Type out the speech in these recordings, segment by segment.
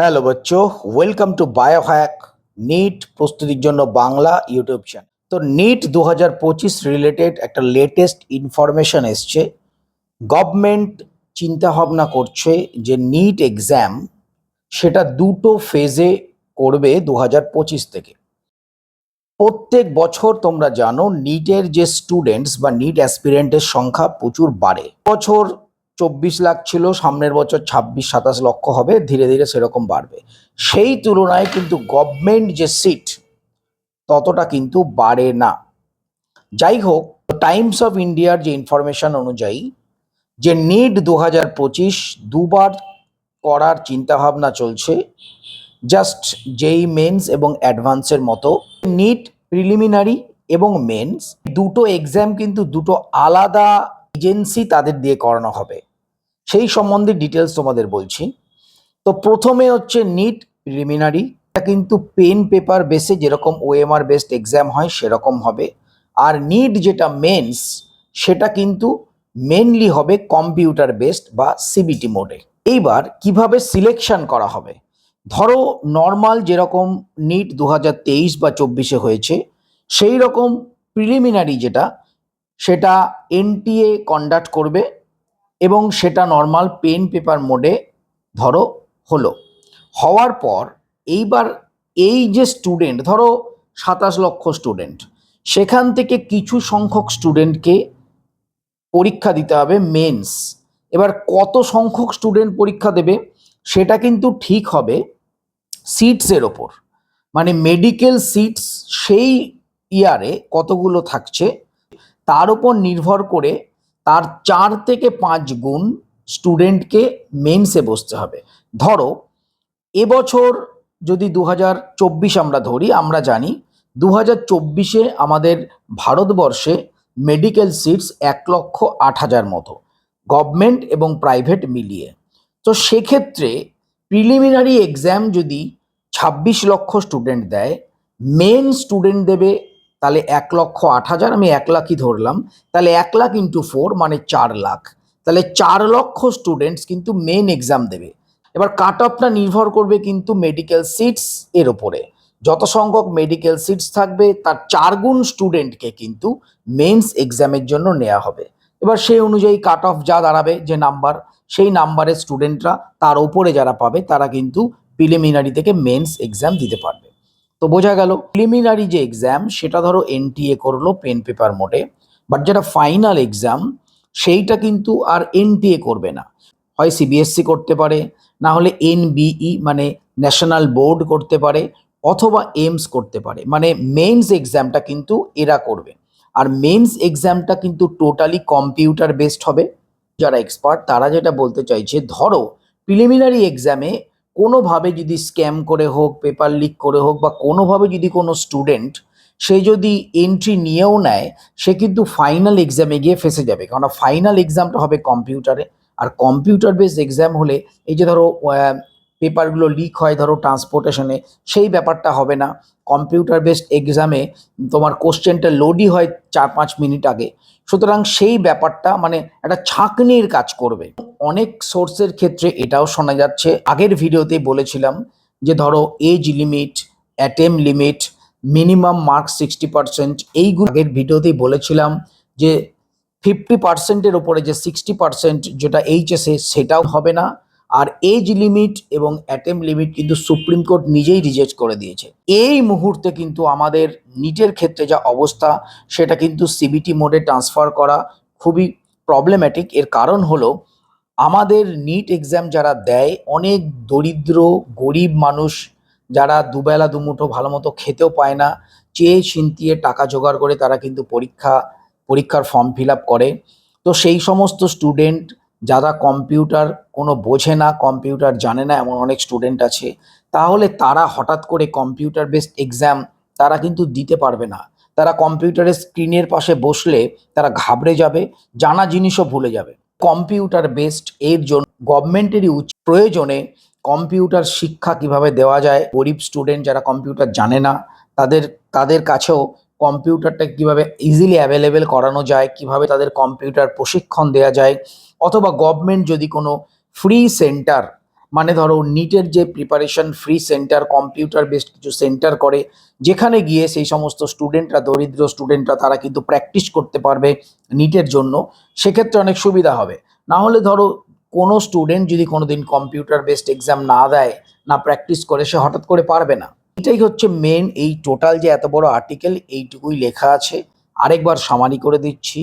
Hello Bachchon. Welcome to bio Biohack NEET প্রস্তুতির জন্য Bangla YouTube channel তো নিট দু হাজার পঁচিশ রিলেটেড একটা লেটেস্ট ইনফরমেশন এসছে। গভর্নমেন্ট চিন্তাভাবনা করছে যে নিট এক্সাম সেটা দুটো ফেজে করবে দু হাজার পঁচিশ থেকে। প্রত্যেক বছর তোমরা জানো নিটের যে স্টুডেন্টস বা নিট অ্যাসপিরেন্টের সংখ্যা প্রচুর বাড়ে। বছর চব্বিশ লাখ ছিল, সামনের বছর ছাব্বিশ, সাতাশ লক্ষ হবে, ধীরে ধীরে সেরকম বাড়বে। সেই তুলনায় কিন্তু গভর্নমেন্ট যে সিট ততটা কিন্তু বাড়ে না। যাই হোক টাইমস অফ ইন্ডিয়ার যে ইনফরমেশন অনুযায়ী, যে নিট দু হাজার পঁচিশ দুবার করার চিন্তাভাবনা চলছে জাস্ট যেই মেন্স এবং অ্যাডভান্সের মতো নিট প্রিলিমিনারি এবং মেন্স দুটো এক্সাম কিন্তু দুটো আলাদা এজেন্সি তাদের দিয়ে করানো হবে। সেই সম্বন্ধে ডিটেলস তোমাদের বলছি। তো প্রথমে হচ্ছে নিট প্রিলিমিনারি এটা কিন্তু পেন পেপার বেসে যেরকম ওএমআর বেসড এক্সাম হয় সেরকম হবে। আর নিট যেটা মেন্স সেটা কিন্তু মেনলি হবে কম্পিউটার বেসড বা সিবিটি মোডে এইবার কীভাবে সিলেকশন করা হবে? ধরো নর্মাল যেরকম নিট দু বা চব্বিশে হয়েছে সেই রকম প্রিলিমিনারি যেটা, সেটা এনটিএ কন্ডাক্ট করবে এবং সেটা নর্মাল পেন পেপার মোডে ধরো হলো। হওয়ার পর এইবার এই যে স্টুডেন্ট ধরো সাতাশ লক্ষ স্টুডেন্ট সেখান থেকে কিছু সংখ্যক স্টুডেন্টকে পরীক্ষা দিতে হবে মেন্স এবার কত সংখ্যক স্টুডেন্ট পরীক্ষা দেবে সেটা কিন্তু ঠিক হবে সিটসের ওপর। মানে মেডিকেল সিটস সেই ইয়ারে কতগুলো থাকছে, তার উপর নির্ভর করে তার চার থেকে পাঁচ গুণ স্টুডেন্টকে মেন্সে বসতে হবে। ধরো, এবছর যদি দু হাজার চব্বিশ আমরা ধরি, আমরা জানি দু হাজার চব্বিশে আমাদের ভারতবর্ষে মেডিকেল সিটস এক লক্ষ আট হাজার মতো গভর্নমেন্ট এবং প্রাইভেট মিলিয়ে। তো সেক্ষেত্রে প্রিলিমিনারি এক্সাম যদি ছাব্বিশ লক্ষ স্টুডেন্ট দেয় মেন স্টুডেন্ট দেবে তাহলে এক লক্ষ আট হাজার, আমি এক লাখই ধরলাম। তাহলে এক লাখ ইন্টু ফোর মানে চার লাখ। তাহলে চার লক্ষ স্টুডেন্টস কিন্তু মেন এক্সাম দেবে। এবার কাট অফটা নির্ভর করবে কিন্তু মেডিকেল সিটস এর ওপরে যত সংখ্যক মেডিকেল সিটস থাকবে, তার চার গুণ স্টুডেন্টকে কিন্তু মেন্স এক্সামের জন্য নেওয়া হবে। এবার সেই অনুযায়ী কাট অফ যা দাঁড়াবে, যে নাম্বার সেই নাম্বারের স্টুডেন্টরা তার ওপরে যারা পাবে, তারা কিন্তু প্রিলিমিনারি থেকে মেন্স এক্সাম দিতে পারবে। তো বোঝা গেল প্রিলিমিনারি যে এক্সাম সেটা ধরো এনটিএ করল পেন পেপার মোডে বাট যেটা ফাইনাল এক্সাম সেইটা কিন্তু আর এনটিএ করবে না। হয় সিবিএসসি করতে পারে, না হলে এনবিই মানে ন্যাশনাল বোর্ড করতে পারে, অথবা এমস করতে পারে। মানে মেন্স এক্সামটা কিন্তু এরা করবে। আর মেন্স এক্সামটা কিন্তু টোটালি কম্পিউটার বেসড হবে। যারা এক্সপার্ট তারা যেটা বলতে চাইছে, ধরো প্রিলিমিনারি এক্সামে কোনোভাবে যদি স্ক্যাম করে হোক, পেপার লিক করে হোক বা কোনোভাবে যদি কোনো স্টুডেন্ট সে যদি এন্ট্রি নিয়েও নেয়, সে কিন্তু ফাইনাল এক্সামে গিয়ে ফেসে যাবে। কারণ ফাইনাল এক্সামটা হবে কম্পিউটারে। আর কম্পিউটার বেসড এক্সাম হলে এই যে ধরো পেপারগুলো লিক হয় ধরো ট্রান্সপোর্টেশনে সেই ব্যাপারটা হবে না। কম্পিউটার বেসড এক্সামে তোমার কোশ্চেনটা লোডই হয় চার পাঁচ মিনিট আগে। সুতরাং সেই ব্যাপারটা মানে একটা ছাঁকনির কাজ করবে। অনেক সোর্সের ক্ষেত্রে এটাও শোনা যাচ্ছে। আগের ভিডিওতেই বলেছিলাম যে ধরো age limit attempt limit minimum marks sixty percent এইগুলো আগের ভিডিওতেই বলেছিলাম যে ফিফটি পার্সেন্টের ওপরে যে সিক্সটি পার্সেন্ট যেটা এইচএসে সেটাও হবে না। আর এজ লিমিট এবং অ্যাটেম লিমিট কিন্তু সুপ্রিম কোর্ট নিজেই রিজেক্ট করে দিয়েছে। এই মুহূর্তে কিন্তু আমাদের নিটের ক্ষেত্রে যা অবস্থা, সেটা কিন্তু সিবিটি মোডে ট্রান্সফার করা খুবই প্রবলেম্যাটিক এর কারণ হলো, আমাদের নিট এক্সাম যারা দেয়, অনেক দরিদ্র, গরিব মানুষ, যারা দুবেলা দুমুঠো ভালো মতো খেতেও পায় না, চেয়ে চিন্তিয়ে টাকা জোগাড় করে তারা কিন্তু পরীক্ষা, পরীক্ষার ফর্ম ফিল আপ করে। তো সেই সমস্ত স্টুডেন্ট যারা কম্পিউটার কোনো বোঝে না, কম্পিউটার জানে না, এমন অনেক স্টুডেন্ট আছে, তাহলে তারা হঠাৎ করে কম্পিউটার বেসড এক্সাম তারা কিন্তু দিতে পারবে না। তারা কম্পিউটারের স্ক্রিনের পাশে বসলে তারা ঘাবড়ে যাবে, জানা জিনিসও ভুলে যাবে। কম্পিউটার বেসড এর জন্য গভর্নমেন্টেরই প্রয়োজনে কম্পিউটার শিক্ষা কীভাবে দেওয়া যায়, গরিব স্টুডেন্ট যারা কম্পিউটার জানে না, তাদের তাদের কাছেও কম্পিউটারটা কীভাবে ইজিলি অ্যাভেলেবেল করানো যায়, কীভাবে তাদের কম্পিউটার প্রশিক্ষণ দেওয়া যায়, অথবা গভর্নমেন্ট যদি কোনো ফ্রি সেন্টার মানে ধরো নিটের যে preparation free centre computer based কিছু সেন্টার করে, যেখানে গিয়ে সেই সমস্ত স্টুডেন্টরা দরিদ্র স্টুডেন্টরা তারা কিন্তু প্র্যাকটিস করতে পারবে নিটের জন্য, সেক্ষেত্রে অনেক সুবিধা হবে। না হলে ধরো কোনো স্টুডেন্ট যদি কোনোদিন কম্পিউটার বেসড এক্সাম না দেয়, না প্র্যাকটিস করে, সে হঠাৎ করে পারবে না। এটাই হচ্ছে মেন এই টোটাল যে এত বড় আর্টিকেল এইটুকুই লেখা আছে। আরেকবার সামারি করে দিচ্ছি।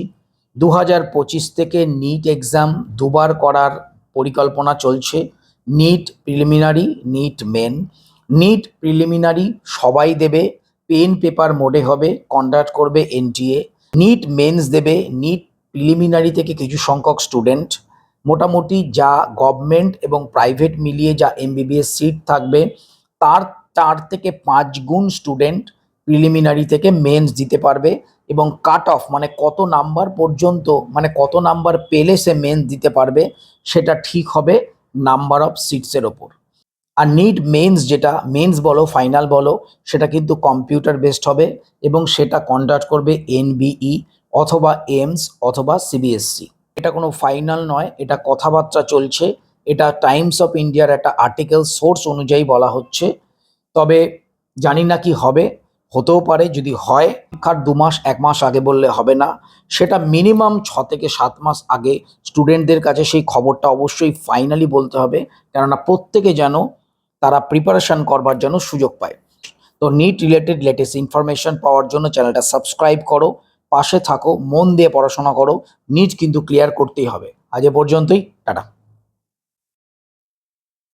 দু হাজার পঁচিশ থেকে নিট এক্সাম দুবার করার পরিকল্পনা চলছে। NEET preliminary NEET main NEET preliminary সবাই দেবে পেন পেপার মোডে হবে কন্ডাক্ট করবে এনটিএ নিট মেন্স দেবে নিট প্রিলিমিনারি থেকে কিছু সংখ্যক স্টুডেন্ট মোটামুটি যা গভর্নমেন্ট এবং প্রাইভেট মিলিয়ে যা এমবিবিএস সিট থাকবে, তার চার থেকে পাঁচ গুণ স্টুডেন্ট প্রিলিমিনারি থেকে মেন্স দিতে পারবে এবং কাট অফ মানে কত নাম্বার পর্যন্ত মানে কত নাম্বার পেলে সে মেন্স দিতে পারবে, সেটা ঠিক হবে নাম্বার অফ সিটসের ওপর। আর নিট মেন্স যেটা মেন্স বলো ফাইনাল বলো, সেটা কিন্তু কম্পিউটার বেসড হবে এবং সেটা কন্ডাক্ট করবে এনবিই অথবা এমস অথবা সিবিএসসি এটা কোনো ফাইনাল নয়, এটা কথাবার্তা চলছে, এটা টাইমস অফ ইন্ডিয়ার একটা আর্টিকেল সোর্স অনুযায়ী বলা হচ্ছে। তবে জানি না কি হবে, হতেও পারে যদি হয়। পরীক্ষার দু মাস, এক মাস আগে বললে হবে না। সেটা মিনিমাম ছ থেকে সাত মাস আগে স্টুডেন্টদের কাছে সেই খবরটা অবশ্যই ফাইনালি বলতে হবে, কেননা প্রত্যেকে যেন তারা প্রিপারেশন করবার জন্য সুযোগ পায়। তো নিট রিলেটেড লেটেস্ট ইনফরমেশন পাওয়ার জন্য চ্যানেলটা সাবস্ক্রাইব করো, পাশে থাকো, মন দিয়ে পড়াশোনা করো নিট কিন্তু ক্লিয়ার করতেই হবে। আজ এ পর্যন্তই, টাটা।